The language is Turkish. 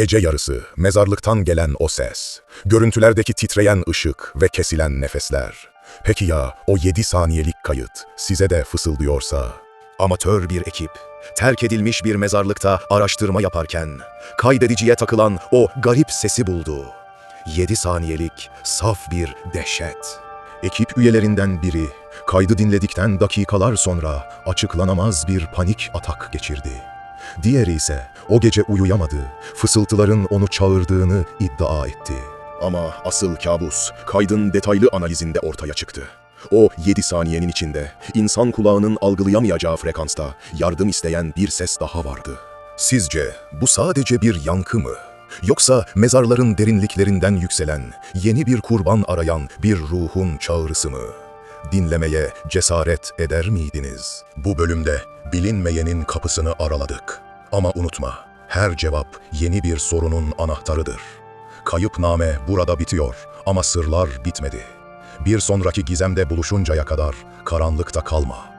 Gece yarısı, mezarlıktan gelen o ses, görüntülerdeki titreyen ışık ve kesilen nefesler. Peki ya o 7 saniyelik kayıt size de fısıldıyorsa? Amatör bir ekip, terk edilmiş bir mezarlıkta araştırma yaparken, kaydediciye takılan o garip sesi buldu. 7 saniyelik saf bir dehşet. Ekip üyelerinden biri, kaydı dinledikten dakikalar sonra açıklanamaz bir panik atak geçirdi. Diğeri ise o gece uyuyamadı, fısıltıların onu çağırdığını iddia etti. Ama asıl kabus kaydın detaylı analizinde ortaya çıktı. O 7 saniyenin içinde insan kulağının algılayamayacağı frekansta yardım isteyen bir ses daha vardı. Sizce bu sadece bir yankı mı? Yoksa mezarların derinliklerinden yükselen, yeni bir kurban arayan bir ruhun çağrısı mı? Dinlemeye cesaret eder miydiniz? Bu bölümde bilinmeyenin kapısını araladık. Ama unutma, her cevap yeni bir sorunun anahtarıdır. Kayıpname burada bitiyor ama sırlar bitmedi. Bir sonraki gizemde buluşuncaya kadar karanlıkta kalma.